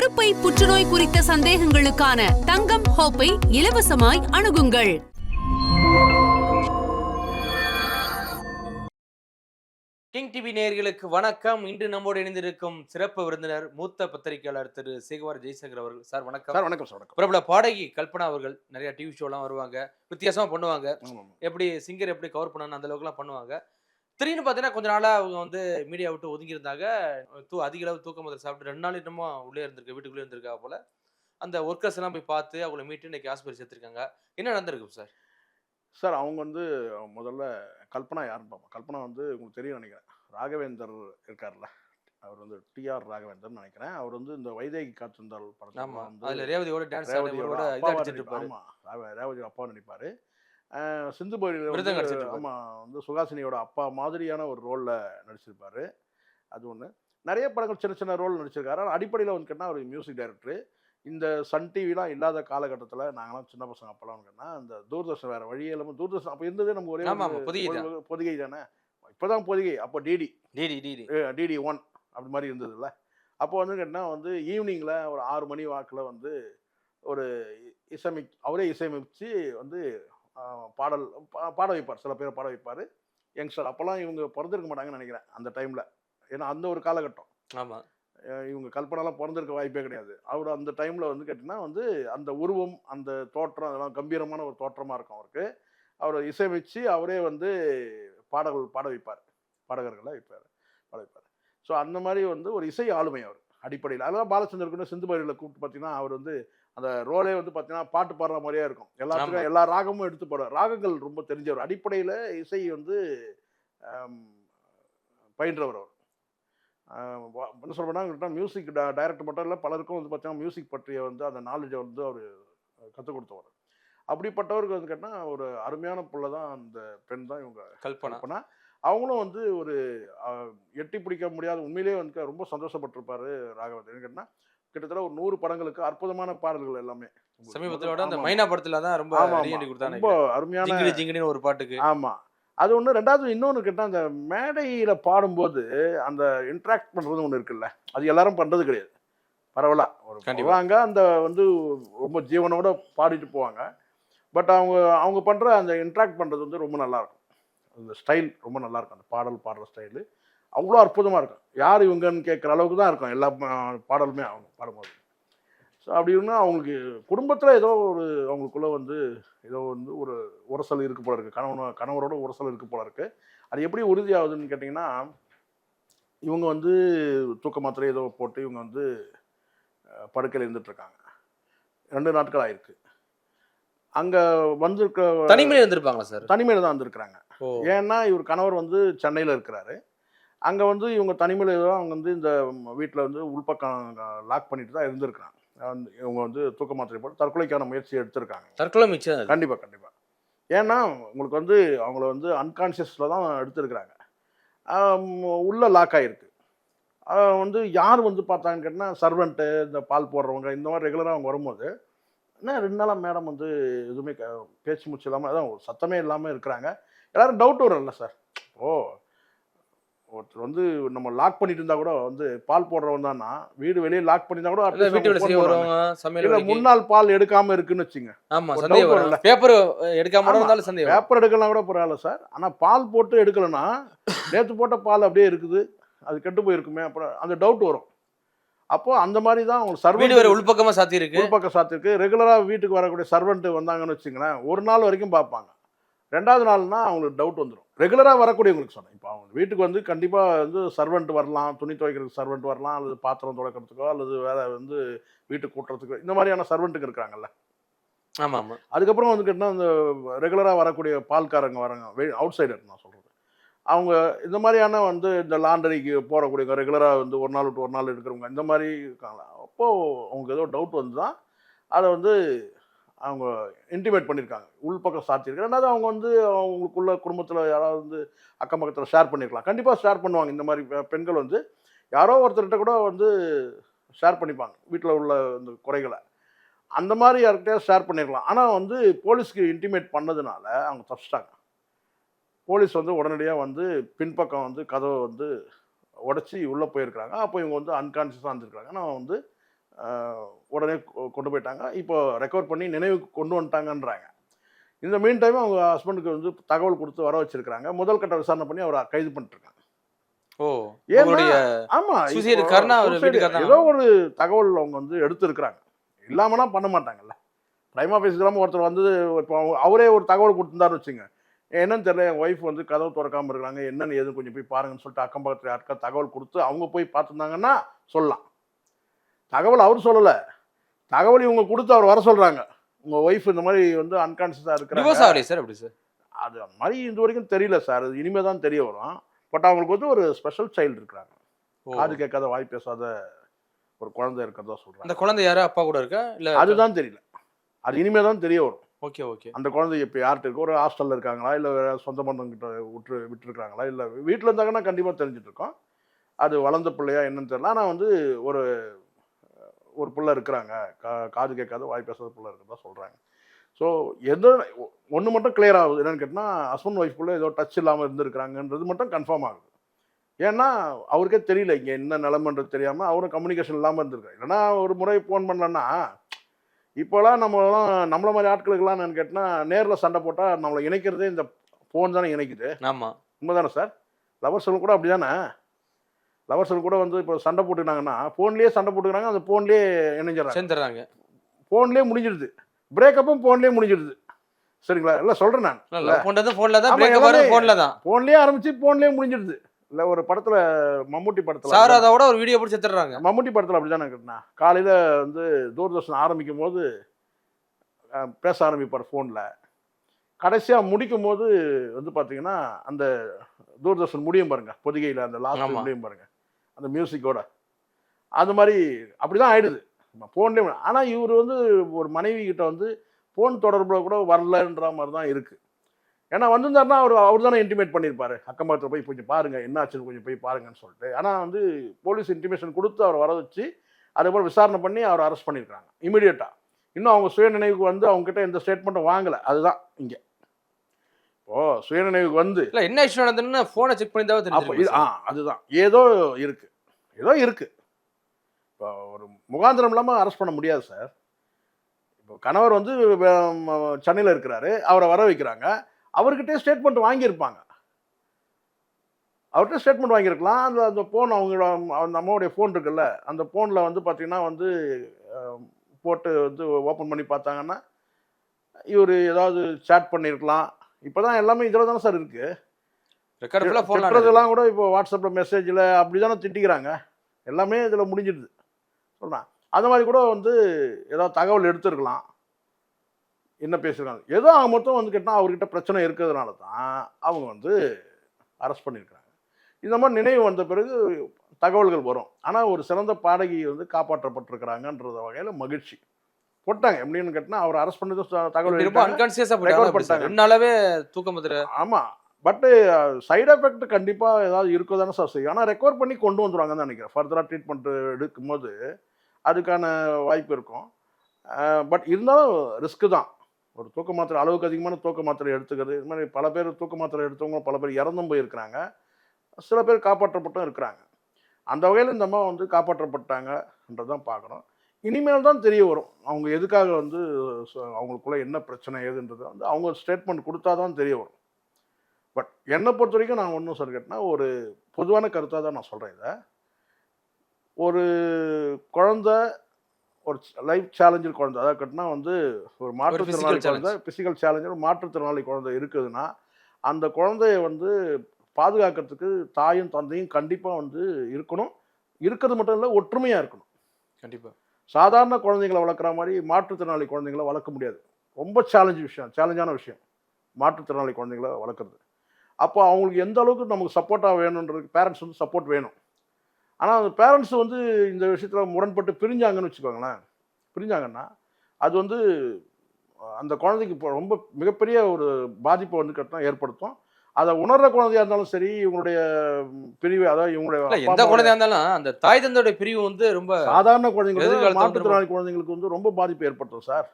கருப்பை புற்றுநோய் குறித்த சந்தேகங்களுக்கான தங்கம் ஹோப்பை இலவசமாய் அணுகுங்கள். கிங் டிவி நேயர்களுக்கு வணக்கம். இன்று நம்மோடு இணைந்திருக்கும் சிறப்பு விருந்தினர் மூத்த பத்திரிகையாளர் திரு சேகுவார் ஜெய்சங்கர் அவர்கள். சார் வணக்கம். சார் வணக்கம் சார் வணக்கம். பிரபல பாடகி கல்பனா அவர்கள் நிறைய டிவி ஷோலாம் வருவாங்க. வித்தியாசமா பண்ணுவாங்க. எப்படி சிங்கர் எப்படி கவர் பண்ணணும் அந்த அளவுக்குலாம் பண்ணுவாங்க. திடீர்னு பார்த்தீங்கன்னா கொஞ்ச நாளா அவங்க வந்து மீடியா விட்டு ஒதுங்கி இருந்தாங்க தூ அதிக அளவு தூக்கம் முதல் சாப்பிட்டு ரெண்டு நாள் இன்னமும் உள்ளே இருந்திருக்கு வீட்டுக்குள்ளே இருந்திருக்கா போல. அந்த ஒர்க்கர்ஸ் எல்லாம் போய் பார்த்து அவங்கள மீட்டு இன்னைக்கு ஆஸ்பத்திரி சேர்த்திருக்காங்க. என்ன நடந்திருக்கு சார்? சார் அவங்க வந்து முதல்ல கல்பனா யாருன்னு பார்ப்போம். கல்பனா வந்து உங்களுக்கு தெரியும் நினைக்கிறேன். ராகவேந்தர் இருக்கார்ல. அவர் வந்து டிஆர் ராகவேந்தர் நினைக்கிறேன். அவர் வந்து இந்த வைதேகி காத்திருந்தால் படத்துல ரேவதியோட டான்ஸ் ரேவதியோட ஆடுறவரோட இது அப்பாவா அடிச்சிட்டு நடிப்பாரு. இருப்பாரு ஆமா. ராவ- ரேவதி அப்பா நடிப்பாரு அஹ் சிந்து பைரவில விருதம் வந்து சுகாசினியோட அப்பா மாதிரியான ஒரு ரோல்ல நடிச்சிருப்பாரு. அது ஒண்ணு. நிறைய படங்கள் சின்ன சின்ன ரோல் நடிச்சிருக்காரு. ஆனால் அடிப்படையில் வந்து கேட்டால் அவர் மியூசிக் டைரக்டர் இந்த சன் டிவிலாம் இல்லாத காலகட்டத்தில் நாங்களாம் சின்ன பசங்க அப்போலாம் கேட்டால் அந்த தூர்தர்ஷன் வேற வழியே இல்லாமல் தூர்தர்ஷன் அப்போ இருந்ததே நம்ம ஒரே பொதிகை தான். பொதிகை தானே? இப்போதான் பொதிகை. அப்போ DD DD DD DD one அப்படி மாதிரி இருந்ததுல்ல. அப்போ வந்து கேட்டால் வந்து ஈவினிங்கில் ஒரு ஆறு மணி வாக்கில் வந்து ஒரு இசையமை அவரே இசையமைச்சு வந்து பாடல் பா- பாட வைப்பார். சில பேர் பாட வைப்பார். யங்ஸ்டர். அப்போல்லாம் இவங்க பிறந்திருக்க மாட்டாங்கன்னு நினைக்கிறேன் அந்த டைமில். ஏன்னா அந்த ஒரு காலகட்டம். ஆமா. அஹ் இவங்க கல்பனாலாம் பிறந்திருக்க வாய்ப்பே கிடையாது. அவர் அந்த டைமில் வந்து கேட்டிங்கன்னா வந்து அந்த உருவம் அந்த தோற்றம் அதெல்லாம் கம்பீரமான ஒரு தோற்றமாக இருக்கும் அவருக்கு. அவர் இசையமைச்சு அவரே வந்து பாடல்கள் பாட வைப்பார். பாடகர்களை வைப்பார். பாட வைப்பார். ஸோ அந்த மாதிரி வந்து ஒரு இசை ஆளுமை அவர் அடிப்படையில். அதெல்லாம் பாலச்சந்தர் சிந்து பைரியில் கூப்பிட்டு பார்த்தீங்கன்னா அவர் வந்து அந்த ரோலே வந்து பார்த்தீங்கன்னா பாட்டு பாடுற மாதிரியே இருக்கும். எல்லாத்துக்கும் எல்லா ராகமும் எடுத்து பாடுவார். ராகங்கள் ரொம்ப தெரிஞ்சவர். அடிப்படையில் இசை வந்து பயின்றவர் அவர். என்ன சொல்கிறேன்னா மியூசிக் டைரக்டர் மட்டும் இல்லை பலருக்கும் வந்து பார்த்தீங்கன்னா மியூசிக் பற்றிய வந்து அந்த நாலேஜை வந்து அவர் கற்றுக் கொடுத்தவர். அப்படிப்பட்டவருக்கு வந்து கேட்டால் ஒரு அருமையான புள்ள தான் அந்த பெண் தான் இவங்க கல்பனா. அவங்களும் வந்து ஒரு எட்டி பிடிக்க முடியாத உண்மையிலேயே வந்து ரொம்ப சந்தோஷப்பட்டிருப்பாரு ராகவன் கேட்டால் கிட்டத்தட்ட ஒரு நூறு படங்களுக்கு அற்புதமான பாடல்கள் எல்லாமே. சமீபத்தோட அந்த. மைனா படத்துல தான் ரொம்ப ரொம்ப அருமையான ஜிங்கிடி ஜிங்கிடின்னு ஒரு பாட்டுக்கு. ஆமா. அது ஒன்று ரெண்டாவது இன்னொன்று கேட்டால் அந்த மேடையில் பாடும்போது அந்த இன்ட்ராக்ட் பண்ணுறது ஒன்று இருக்குல்ல அது எல்லாரும் பண்ணுறது கிடையாது. பரவாயில்ல. ஒரு கண்டிப்பா. போவாங்க அந்த வந்து ரொம்ப ஜீவனோட பாடிட்டு போவாங்க. பட் அவங்க அவங்க பண்ணுற அந்த இன்ட்ராக்ட் பண்ணுறது வந்து ரொம்ப நல்லா இருக்கும். அந்த ஸ்டைல் ரொம்ப நல்லா இருக்கும். அந்த பாடல் பாடுற ஸ்டைலு அவ்வளோ அற்புதமாக இருக்கும். யார் இவங்கன்னு கேட்குற அளவுக்கு தான் இருக்கும். எல்லா பாடலுமே அவங்க பாடும்போது. ஸோ அப்படி இருந்தால் அவங்களுக்கு குடும்பத்தில் ஏதோ ஒரு அவங்களுக்குள்ள வந்து ஏதோ வந்து ஒரு உரசல் இருக்கு போல இருக்கு. கணவன் கணவரோட உரசல் இருக்கு போல இருக்கு. அது எப்படி உறுதியாகுதுன்னு கேட்டிங்கன்னா இவங்க வந்து தூக்க மாத்திரை ஏதோ போட்டு இவங்க வந்து படுக்கையில் இருந்துட்டு இருக்காங்க ரெண்டு நாட்கள் ஆயிருக்கு. அங்க வந்திருக்க தனிமையில இருந்திருப்பாங்களா சார்? தனிமையில தான் வந்திருக்கிறாங்க. ஏன்னா இவர் கணவர் வந்து சென்னையில் இருக்கிறாரு. அங்கே வந்து இவங்க தனிமையில் ஏதோ அவங்க வந்து இந்த வீட்டில் வந்து உள்பக்கம் லாக் பண்ணிட்டு தான் இருந்திருக்கிறாங்க. வந்து இவங்க வந்து தூக்க மாத்திரை போட்டு தற்கொலைக்கான முயற்சி எடுத்திருக்காங்க. தற்கொலை மிச்சம் அது. கண்டிப்பா கண்டிப்பா. ஏன்னா உங்களுக்கு வந்து அவங்கள வந்து அன்கான்சியஸில் தான் எடுத்திருக்கிறாங்க. உள்ள லாக் ஆகிருக்கு வந்து யார் வந்து பார்த்தாங்கன்னு கேட்டால் சர்வெண்ட்டு இந்த பால் போடுறவங்க இந்த மாதிரி ரெகுலராக அவங்க வரும்போது என்ன ரெண்டு நாளாக மேடம் வந்து எதுவுமே பேச்சு மூச்சு இல்லாமல் அதான் சத்தமே இல்லாமல் இருக்கிறாங்க. எல்லாரும் டவுட் வரும்ல சார் ஓ ஒருத்தர் வந்து நம்ம லாக் பண்ணிட்டு இருந்தா கூட வந்து பால் போடுறவன் தானா வீடு வெளியே லாக் பண்ணியிருந்தா கூட. முன்னாள் பால் எடுக்காம இருக்குன்னு வச்சுங்க ஆமா. பேப்பர் எடுக்காம. இருந்தாலும். பேப்பர் எடுக்கலாம் கூட பரவாயில்ல சார் ஆனா பால் போட்டு எடுக்கலனா நேத்து போட்ட பால் அப்படியே இருக்குது அது கெட்டு போயிருக்குமே அப்புறம் அந்த டவுட் வரும் அப்போ அந்த மாதிரி தான் வேற சர்வெண்ட் உள்பக்கமா சாத்தி இருக்கு உள்பக்க சாத்திருக்கு ரெகுலரா வீட்டுக்கு வரக்கூடிய சர்வெண்ட் வந்தாங்கன்னு வச்சுங்களேன் ஒரு நாள் வரைக்கும் பார்ப்பாங்க ரெண்டாவது நாள்னா அவங்களுக்கு டவுட் வந்துடும் ரெகுலரா வரக்கூடியவங்களுக்கு சொன்னேன். இப்போ அவங்க வீட்டுக்கு வந்து கண்டிப்பா வந்து சர்வெண்ட் வரலாம் துணி துவைக்கிறதுக்கு சர்வெண்ட் வரலாம் அல்லது பாத்திரம் துடைக்கிறதுக்கோ அல்லது வேற வந்து வீட்டுக்கு கூட்டுறதுக்கோ இந்த மாதிரியான சர்வெண்ட்டுக்கு இருக்காங்கல்ல. ஆமா ஆமா அதுக்கப்புறம் வந்து கேட்டால் இந்த ரெகுலராக வரக்கூடிய பால்காரங்க வராங்க. அவுட் சைடர் நான் சொல்கிறது அவங்க இந்த மாதிரியான வந்து இந்த லாண்டரிக்கு போகக்கூடியவங்க ரெகுலராக வந்து ஒரு நாள் விட்டு ஒரு நாள் எடுக்கிறவங்க இந்த மாதிரி இருக்காங்களா? அப்போது அவங்களுக்கு ஏதோ டவுட் வந்து தான் அதை வந்து அவங்க இன்டிமேட் பண்ணியிருக்காங்க உள்பக்கம் சாத்தியிருக்கு ரெண்டாவது அவங்க வந்து அவங்களுக்குள்ள குடும்பத்தில் யாராவது வந்து அக்கம் பக்கத்தில் ஷேர் பண்ணியிருக்கலாம் கண்டிப்பாக ஷேர் பண்ணுவாங்க. இந்த மாதிரி பெண்கள் வந்து யாரோ ஒருத்தர்கிட்ட கூட வந்து ஷேர் பண்ணிப்பாங்க. வீட்டில் உள்ள இந்த குறைகளை. அந்த மாதிரி யார்கிட்டயாவது ஷேர் பண்ணியிருக்கலாம் ஆனால் வந்து போலீஸ்க்கு இன்டிமேட் பண்ணதுனால அவங்க தப்பிச்சிட்டாங்க. போலீஸ் வந்து உடனடியாக வந்து பின்பக்கம் வந்து கதவை வந்து உடச்சி உள்ளே போயிருக்கிறாங்க. அப்போ இவங்க வந்து அன்கான்ஷியஸாக இருந்திருக்கிறாங்க. ஆனால் வந்து உடனே கொண்டு போயிட்டாங்க. இப்போ ரெக்கவர் பண்ணி நினைவுக்கு கொண்டு வந்துட்டாங்கன்றாங்க. இந்த மீன் டைம் அவங்க ஹஸ்பண்டுக்கு வந்து தகவல் கொடுத்து வர வச்சிருக்காங்க முதல் கட்ட விசாரணை பண்ணி அவரை கைது பண்ணிட்டுருக்காங்க. ஓ ஆமா? ஏதோ ஒரு தகவல் அவங்க வந்து எடுத்திருக்கிறாங்க. இல்லாமனா பண்ண மாட்டாங்கல்ல. பிரைம் ஆஃபீஸ் இல்லாமல் ஒருத்தர் வந்து இப்போ அவரே ஒரு தகவல் கொடுத்துருந்தாரு வச்சுங்க. என்னன்னு தெரியல என் ஒய்ஃப் வந்து கதவு திறக்காம இருக்காங்க என்னன்னு ஏதுன்னு கொஞ்சம் போய் பாருங்கன்னு சொல்லிட்டு அக்கம் பக்கத்தில் யாருக்கா தகவல் கொடுத்து அவங்க போய் பார்த்துருந்தாங்கன்னா சொல்லலாம். தகவல் அவர் சொல்லலை. தகவல் இவங்க கொடுத்து அவர் வர சொல்றாங்க. உங்க ஒய்ஃப் இந்த மாதிரி வந்து அன்கான்சியஸாக இருக்கிறாங்க. சார் அப்படி சார் அது அந்த மாதிரி இது வரைக்கும் தெரியல சார் அது இனிமே தான் தெரிய வரும். பட் அவங்களுக்கு வந்து ஒரு ஸ்பெஷல் சைல்டு இருக்கிறாங்க. காது கேட்காத வாய் பேசாத ஒரு குழந்தை இருக்கிறதா அந்த சொல்றாங்க குழந்தை யாரா? அப்பா கூட இருக்கா? இல்ல அதுதான் தெரியல. அது இனிமே தான் தெரிய வரும். Okay okay. அந்த குழந்தை இப்போ யார்கிட்ட இருக்கு? ஒரு ஹாஸ்டல்ல இருக்காங்களா? இல்லை வேற சொந்த பந்தங்கிட்ட விட்டு விட்டுருக்காங்களா? இல்லை வீட்டில் இருந்தாங்கன்னா கண்டிப்பாக தெரிஞ்சுட்டு இருக்கோம். அது வளர்ந்த பிள்ளையா என்னன்னு தெரியல. ஆனால் வந்து ஒரு ஒரு பிள்ளை இருக்கிறாங்க. கா காது கேட்காத வாய் பேசாத பிள்ளை இருக்கிறதா சொல்கிறாங்க ஸோ எதோ ஒன்று மட்டும் clear ஆகுது. என்னன்னு கேட்டால் ஹஸ்பண்ட் ஒய்ஃப்குள்ளே ஏதோ டச் இல்லாமல் இருந்திருக்கிறாங்கன்றது மட்டும் கன்ஃபார்ம் ஆகுது. ஏன்னா அவருக்கே தெரியல இங்கே என்ன நிலமன்றது தெரியாமல் அவரும் கம்யூனிகேஷன் இல்லாமல் இருந்திருக்காரு. இல்லைன்னா ஒரு முறை ஃபோன் பண்ணலன்னா இப்போலாம் நம்மளாம் நம்மள மாதிரி ஆட்களுக்கெல்லாம் என்னன்னு கேட்டால் நேரில் சண்டை போட்டால் நம்மளை இணைக்கிறதே இந்த ஃபோன் தானே இணைக்குது. ஆமா. உண்மைதானே சார் லவர்ஸுகள் கூட அப்படி தானே லவர்ஸுகள் கூட வந்து இப்போ சண்டை போட்டுக்கினாங்கன்னா ஃபோன்லேயே சண்டை போட்டுக்கிறாங்க அந்த ஃபோன்லேயே இணைஞ்சிடறாங்க. சேர்ந்துடுறாங்க. ஃபோன்லேயே முடிஞ்சிடுது. பிரேக்கப்பும் ஃபோன்லேயே முடிஞ்சிடுது. சரிங்களா? இல்லை சொல்கிறேன் நான். லவ் பண்றது போன்ல தான் ஆமா, பிரேக்கப் எல்லாமே- போன்ல தான். ஃபோன்லேயே ஆரம்பிச்சு ஃபோன்லேயே முடிஞ்சிடுது. இல்லை ஒரு படத்தில் மம்முட்டி படத்தில் சாராதாவோட ஒரு வீடியோ பிடிச்சி எடுத்துறாங்க மம்முட்டி படத்தில் அப்படி தானே கட்டினா? காலையில் வந்து தூர்தர்ஷன் ஆரம்பிக்கும் போது பேச ஆரம்பிப்பார் ஃபோனில் கடைசியாக முடிக்கும் போது வந்து பார்த்தீங்கன்னா அந்த தூர்தர்ஷன் முடியும் பாருங்க பொதிகையில் அந்த லாஸ்ட். முடியும் பாருங்க. அந்த மியூசிக்கோட அது மாதிரி அப்படி தான் ஆயிடுது ஃபோன்லேயே ஆனால் இவர் வந்து ஒரு மனைவி கிட்ட வந்து ஃபோன் தொடர்பில் கூட வரலன்ற மாதிரி தான் இருக்குது ஏன்னா வந்திருந்தாருன்னா அவர் அவர் தானே இன்டிமேட் பண்ணியிருப்பாரு. அக்கம் பக்கத்தில் போய் கொஞ்சம் பாருங்கள் என்ன ஆச்சுன்னு கொஞ்சம் போய் பாருங்கன்னு சொல்லிட்டு. ஆனால் வந்து போலீஸ் இன்டிமேஷன் கொடுத்து அவர் வர வச்சு அதுக்கப்புறம் விசாரணை பண்ணி அவர் அரெஸ்ட் பண்ணியிருக்காங்க இமீடியட்டாக இன்னும் அவங்க சுய நினைவுக்கு வந்து அவங்ககிட்ட எந்த ஸ்டேட்மெண்ட்டும் வாங்கலை. அதுதான் இங்கே. இப்போ சுய நினைவுக்கு வந்து. இல்ல என்ன இஷ்யூ நடந்ததுன்னு போனை செக் பண்ணி தான் ஆ அதுதான். ஏதோ இருக்கு. ஏதோ இருக்கு. இப்போ ஒரு முகாந்திரம் இல்லாமல் அரெஸ்ட் பண்ண முடியாது சார் இப்போ கணவர் வந்து சென்னையில் இருக்கிறாரு. அவரை வர வைக்கிறாங்க. அவர்கிட்டே ஸ்டேட்மெண்ட் வாங்கியிருப்பாங்க. அவர்கிட்ட ஸ்டேட்மெண்ட் வாங்கியிருக்கலாம். அந்த அந்த ஃபோன் அவங்க அந்த அம்மாவுடைய ஃபோன் இருக்குல்ல அந்த ஃபோனில் வந்து பார்த்தீங்கன்னா வந்து போட்டு வந்து ஓப்பன் பண்ணி பார்த்தாங்கன்னா இவர் ஏதாவது சேட் பண்ணியிருக்கலாம் இப்போ தான் எல்லாமே இதில் தானே சார் இருக்குது ரெக்கார்ட் திட்டுறதெல்லாம் கூட இப்போ வாட்ஸ்அப்பில் மெசேஜில் அப்படி தானே திட்டிக்கிறாங்க. எல்லாமே இதில் முடிஞ்சிடுது. சொல்கிறேன் அந்த மாதிரி கூட வந்து ஏதாவது தகவல் எடுத்துருக்கலாம். என்ன பேசுகிறாங்க ஏதோ அவங்க மொத்தம் வந்து கேட்டால் அவர்கிட்ட பிரச்சனை இருக்கிறதுனால தான் அவங்க வந்து அரெஸ்ட் பண்ணியிருக்கிறாங்க இந்த மாதிரி நினைவு வந்த பிறகு தகவல்கள் வரும். ஆனால் ஒரு சிறந்த பாடகி வந்து காப்பாற்றப்பட்டிருக்கிறாங்கன்றது வகையில் மகிழ்ச்சி. போட்டாங்க. எப்படின்னு கேட்டால் அவர் அரெஸ்ட் பண்ணது தகவல் ரொம்ப எடுத்தாங்க. அன்கான்சியஸா Record போயிட்டாங்க அப்படி பண்ணிட்டாங்க. சார். ரெண்டு நாளாவே தூக்கம் பத்திர ஆமா. பட்டு சைடு எஃபெக்ட் கண்டிப்பாக ஏதாவது இருக்க தானே சார் செய்யும். ஆனால் ரெக்கவர் பண்ணி கொண்டு வந்துருவாங்கன்னு தான் நினைக்கிறேன். ஃபர்தராக ட்ரீட்மெண்ட் எடுக்கும்போது அதுக்கான வாய்ப்பு இருக்கும். பட் இருந்தாலும் ரிஸ்க்கு தான். ஒரு தூக்க மாத்திரை அளவுக்கு அதிகமான தூக்க மாத்திரை எடுத்துக்கிறது. இது மாதிரி பல பேர் தூக்க மாத்திரை எடுத்தவங்க பல பேர் இறந்தும் போயிருக்கிறாங்க. சில பேர் காப்பாற்றப்பட்டும் இருக்கிறாங்க. அந்த வகையில் இந்த அம்மா வந்து காப்பாற்றப்பட்டாங்கன்றதான் பார்க்குறோம் இனிமேல் தான் தெரிய வரும். அவங்க எதுக்காக வந்து அவங்களுக்குள்ள என்ன பிரச்சனை ஏதுன்றது வந்து அவங்க ஸ்டேட்மெண்ட் கொடுத்தா தான் தெரிய வரும். பட் என்னை பொறுத்த வரைக்கும் நான் ஒன்றும் சொல்ல கேட்டேன்னா ஒரு பொதுவான கருத்தாக தான் நான் சொல்கிறேன் இதை. ஒரு குழந்தை ஒரு லைஃப் சேலஞ்சர் குழந்தை அதாவது கட்டினா வந்து ஒரு மாற்றுத்திறனாளி குழந்தை பிசிக்கல் சேலஞ்சர் மாற்றுத்திறனாளி குழந்தை இருக்குதுன்னா அந்த குழந்தைய வந்து பாதுகாக்கிறதுக்கு தாயும் தந்தையும் கண்டிப்பாக வந்து இருக்கணும். இருக்கிறது மட்டும் இல்லை ஒற்றுமையாக இருக்கணும். கண்டிப்பா. சாதாரண குழந்தைங்களை வளர்க்குற மாதிரி மாற்றுத்திறனாளி குழந்தைங்களை வளர்க்க முடியாது. ரொம்ப சேலஞ்சு விஷயம் சேலஞ்சான விஷயம். மாற்றுத்திறனாளி குழந்தைங்களை வளர்க்குறது. அப்போ அவங்களுக்கு எந்த அளவுக்கு நமக்கு சப்போர்ட்டாக வேணுன்றதுக்கு பேரண்ட்ஸ் வந்து சப்போர்ட் வேணும். ஆனால் அந்த பேரண்ட்ஸ் வந்து இந்த விஷயத்தில் முரண்பட்டு பிரிஞ்சாங்கன்னு வச்சுக்கோங்களேன். பிரிஞ்சாங்கன்னா அது வந்து அந்த குழந்தைக்கு இப்போ ரொம்ப மிகப்பெரிய ஒரு பாதிப்பை வந்து கட்டினா ஏற்படுத்தும். அதை உணர்ற குழந்தையா இருந்தாலும் சரி இவங்களுடைய பிரிவு அதாவது இவங்களுடைய எந்த குழந்தையா இருந்தாலும் அந்த தாய் தந்தையோட பிரிவு வந்து ரொம்ப சாதாரண குழந்தைங்களுக்கு மாற்றுத்திறனாளி குழந்தைங்களுக்கு வந்து ரொம்ப பாதிப்பு ஏற்படுத்தும் சார்.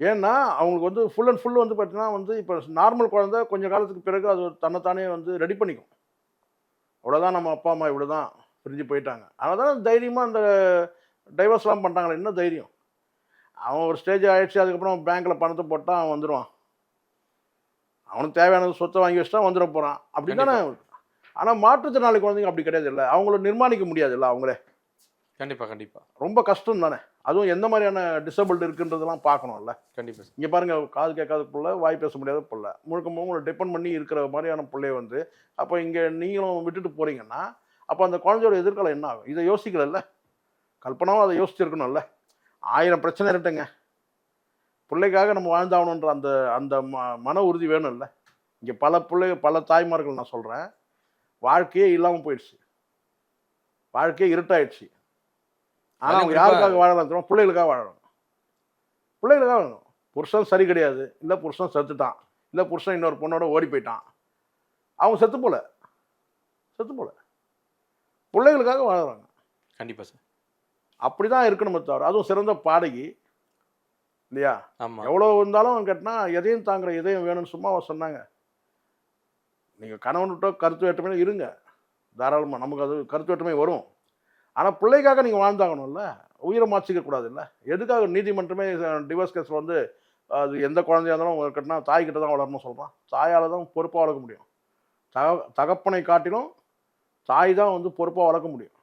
ஏன்னா அவங்களுக்கு வந்து ஃபுல் அண்ட் ஃபுல் வந்து பார்த்தீங்கன்னா வந்து இப்போ நார்மல் குழந்தை கொஞ்ச காலத்துக்கு பிறகு அது தன்னைத்தானே வந்து ரெடி பண்ணிக்கும். அவ்வளோதான் நம்ம அப்பா அம்மா இவ்வளோ தான் பிரிஞ்சு போயிட்டாங்க. அதனால தான் தைரியமாக அந்த டைவர்ஸ்லாம் பண்ணுறாங்களே என்ன தைரியம்? அவன் ஒரு ஸ்டேஜ் ஆயிடுச்சு அதுக்கப்புறம் பேங்க்கில் பணத்தை போட்டால் அவன் வந்துடுவான் அவனுக்கு தேவையான சொத்தை வாங்கி வச்சுட்டா வந்துட போகிறான் அப்படி தானே ஆனால் மாற்றுத்திறனாளி குழந்தைங்க அப்படி கிடையாது இல்லை அவங்கள நிர்மாணிக்க முடியாது இல்லை அவங்களே. கண்டிப்பா கண்டிப்பா. ரொம்ப கஷ்டம் தானே. அதுவும் எந்த மாதிரியான டிசபிள்டு இருக்குன்றதெல்லாம் பார்க்கணும்ல. கண்டிப்பா சார் இங்கே பாருங்க காது கேட்காத பிள்ளை வாய் பேச முடியாத பிள்ளை. முழுக்க முழுக்க உங்களை டிபெண்ட் பண்ணி இருக்கிற மாதிரியான பிள்ளைய வந்து அப்போ இங்கே நீங்களும் விட்டுட்டு போறீங்கன்னா அப்போ அந்த குழந்தையோட எதிர்காலம் என்ன ஆகும்? இதை யோசிக்கலல்ல? கல்பனாவும் அதை யோசிச்சிருக்கணும்ல? ஆயிரம் பிரச்சனை இருட்டுங்க பிள்ளைக்காக நம்ம வாழ்ந்தாகணுன்ற அந்த அந்த ம மன உறுதி வேணும்ல. இங்கே பல பிள்ளை பல தாய்மார்கள் நான் சொல்கிறேன் வாழ்க்கையே இல்லாமல் போயிடுச்சு. வாழ்க்கையே இருட்டாயிடுச்சு. ஆனால் அவங்க யாருக்காக வாழலாம் பிள்ளைகளுக்காக வாழணும் பிள்ளைகளுக்காக வாழணும். புருஷன் சரி கிடையாது. இல்லை புருஷன் செத்துட்டான். இல்லை புருஷன் இன்னொரு பொண்ணோட ஓடி போயிட்டான். அவங்க செத்து போல. செத்து போல. பிள்ளைகளுக்காக வாழறாங்க. கண்டிப்பா சார். அப்படி தான் இருக்கணுமே தவிர அதுவும் சிறந்த பாடகி. இல்லையா? ஆமா. எவ்வளோ இருந்தாலும் கேட்டினா எதையும் தாங்குற இதயம் வேணும்னு சும்மா சொன்னாங்க. நீங்கள் கணவன்கிட்ட கருத்து வேற்றுமையில இருங்க. தாராளமாக நமக்கு அது கருத்து வேற்றுமை வரும். ஆனால் பிள்ளைக்காக நீங்கள் வாழ்ந்தாகணும்ல. உயிரை மாச்சிக்க கூடாதுல்ல. எதுக்காக நீதிமன்றமே டிவோர்ஸ் கேஸில் வந்து அது எந்த குழந்தையா இருந்தாலும் கட்டினா தாய் கிட்ட தான் வளரணும்னு சொல்கிறான் தாயால் தான் பொறுப்பாக வளர்க்க முடியும். தக தகப்பனை காட்டிலும் தாய் தான் வந்து பொறுப்பாக வளர்க்க முடியும்.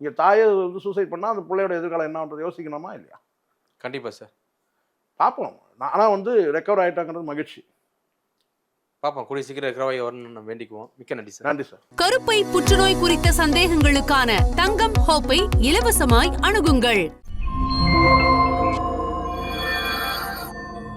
இங்கே தாயை வந்து சூசைட் பண்ணால் அந்த பிள்ளையோட எதிர்காலம் என்னன்றது யோசிக்கணுமா இல்லையா? கண்டிப்பா சார் பார்ப்போம் ஆனால் வந்து ரெக்கவர் ஆகிட்டாங்கிறது மகிழ்ச்சி. பாப்போம். கூடிய சீக்கிரம் இருக்கிறவாய் வரணும்னு நம்ம வேண்டிக்குவோம். மிக்க நன்றி சார் நன்றி சார் கருப்பை புற்றுநோய் குறித்த சந்தேகங்களுக்கான தங்கம் ஹோப்பை இலவசமாய் அணுகுங்கள்.